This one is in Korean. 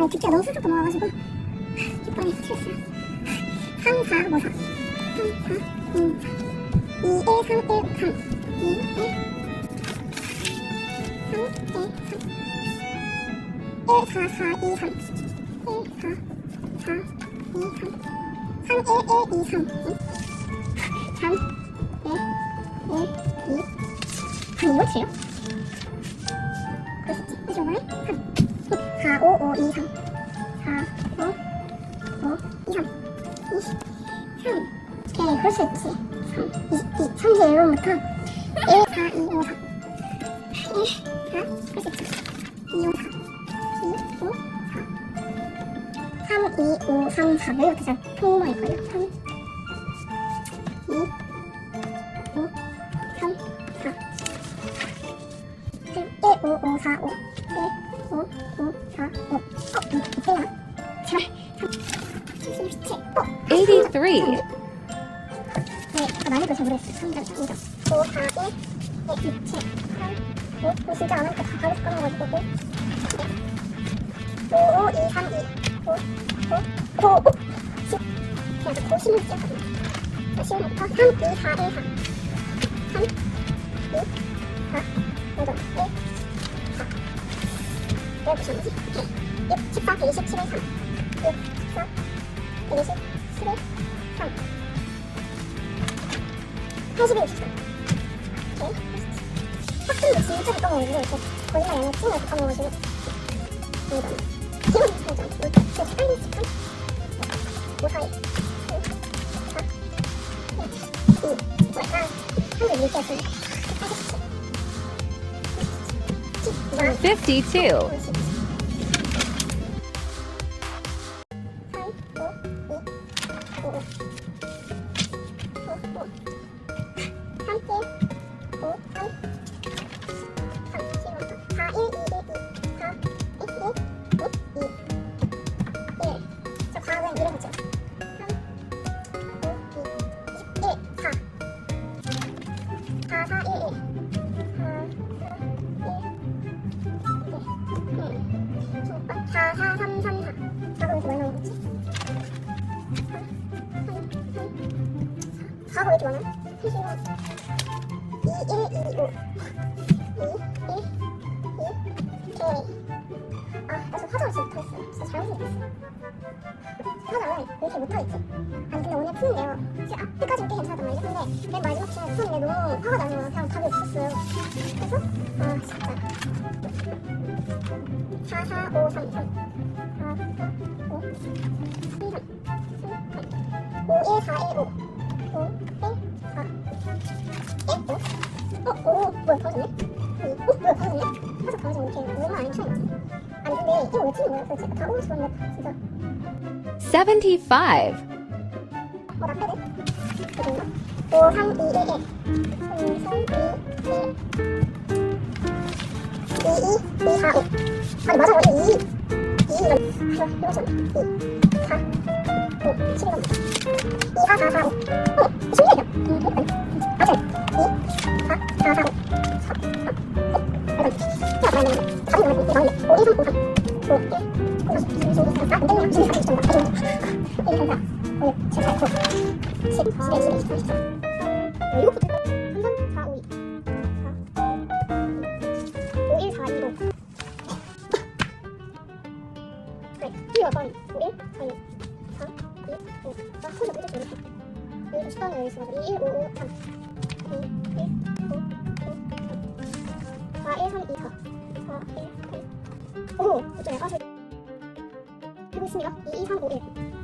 아니 듣기가 너무 슬쩍 넘어가가지고. 이번에 스트레스야 3, 4, 뭐4 3, 4, 2, 4 2, 1, 3, 1, 3 2, 1 3, 1, 3 1, 4, 4, 2, 3 1, 4, 4, 2, 3 3, 1, 1, 2, 3 3, 1, 1, 2 아니 이거 치요? 그렇지. 이 정도네 3 4, 5, 5, 2, 3 4, 5, 5, 2, 3 2, 3 오케이 그럴 수 있지. 3, 2, 2, 31번부터. 1, 4, 2, 5, 4 1, 4 그럴 수 있지. 2, 5, 4 2, 5, 4 3, 2, 5, 3, 4왜 이렇게 잘 통모일걸요? 3, 2, 5, 3, 4 1, 5, 5, 4, 5 1, 5, 5, 4, 5 어? 이거 어때요? 제발 3, 77 어? 83. 네, 많이 잘 모르겠어. 3점, 2점. 5, 4, 1, 1, 6, 7, 3, 5. 이거 진짜 안 하니까 다 바로 까먹어가지고 5. 5, 5, 2, 3, 2. 5, 5, 5, 5, 10. 그냥 저 고심을. 자, 10부터 3, 2, 4, 1, 4. 3, 2, 4, 5점, 1, 4. 내가 무시 뭐지? 6, 14, 120, 11, 3. 6, 14, 120, 11, 3. 81, 64. 오케이. 학생도 진짜 못 까먹었는데, 이렇게 거짓말 아니라 친구가 까먹어가지고. 이거. 기본 보자. 이거 18, 13. 5, 4, 1. 4, 1, 2. 뭐야? 한글 읽겠습니다. 87. 52. 4가 왜 이렇게 많아? 2, 1, 2, 5. 2, 1, 2, 2. 오케이. 아, 나 지금 화장을 진짜 못하겠어. 진짜 잘못했어. 화장을 왜 이렇게 못하겠지? 아니, 근데 오늘 푸는데요. 진짜 앞에까지 꽤 괜찮았단 말이죠. 근데 맨 마지막 시간에 푸는데 너무 화가 거야. 그냥 답이 없었어요. 그래서, 아, 진짜. 4, 4, 5, 3, 3. 75. 어, 나 빼네? 이건가? 5, 3, 2, 1, 1. 3, 3, 2, 1. 2, 2, 2, 4, 5. 아니, 맞아, 맞아, 2. 2, 이건. 아, 이거 잖아 2, 4, 5, 11번. 2, 4, 4, 4, 5. 어, 11이야. 음, 아니. 맞아. 2, 4, 4, 4, 5. 4, 4, 5. 어, 이건. 야, 맞네, 맞네. 답이 뭐야? 이거 나오네. 5, 1, 3, 5, 3. 5, 1, 2, 3, 4. 아, 안 되네. 24, 24, 24. 1, 3, 4. 5, 6, 7, 8, 9. 10, 11, 12, 13, 14. 어, 이거 붙을 거. 3, 3, 4, 5, 2. 4, 5, 10번에 여기 있어가지고 2, 1, 5, 5, 3. 2, 1, 5, 5, 3. 4, 1, 3, 2, 4. 4, 1, 3. 오, 어쩌네. 아, 저. 되고 있습니다. 2, 2, 3, 5, 1.